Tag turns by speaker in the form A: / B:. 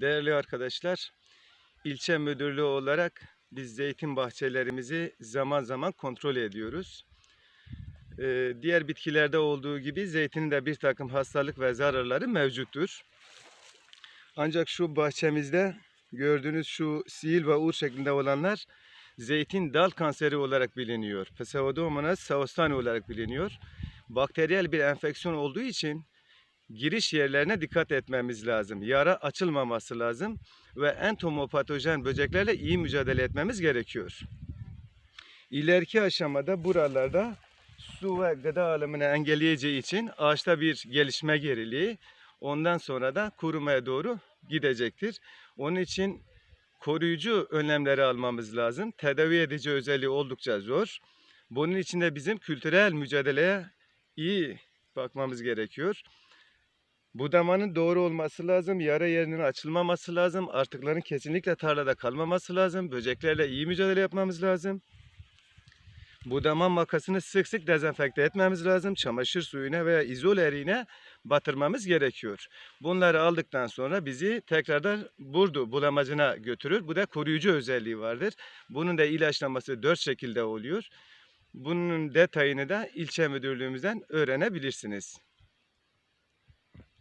A: Değerli arkadaşlar, ilçe müdürlüğü olarak biz zeytin bahçelerimizi zaman zaman kontrol ediyoruz. Ee, diğer bitkilerde olduğu gibi zeytinin de bir takım hastalık ve zararları mevcuttur. Ancak şu bahçemizde gördüğünüz şu sihir ve uğur şeklinde olanlar zeytin dal kanseri olarak biliniyor. Pseudomonas saustani olarak biliniyor. Bakteriyel bir enfeksiyon olduğu için giriş yerlerine dikkat etmemiz lazım. Yara açılmaması lazım ve entomopatojen böceklerle iyi mücadele etmemiz gerekiyor. İleriki aşamada buralarda su ve gıda alımını engelleyeceği için ağaçta bir gelişme geriliği ondan sonra da kurumaya doğru gidecektir. Onun için koruyucu önlemleri almamız lazım. Tedavi edici özelliği oldukça zor. Bunun için de bizim kültürel mücadeleye iyi bakmamız gerekiyor. Budamanın doğru olması lazım, yara yerinin açılmaması lazım, artıkların kesinlikle tarlada kalmaması lazım, böceklerle iyi mücadele yapmamız lazım. Budama makasını sık sık dezenfekte etmemiz lazım, çamaşır suyuna veya izole eriğine batırmamız gerekiyor. Bunları aldıktan sonra bizi tekrardan burdu bulamacına götürür. Bu da koruyucu özelliği vardır. Bunun da ilaçlaması dört şekilde oluyor. Bunun detayını da ilçe müdürlüğümüzden öğrenebilirsiniz.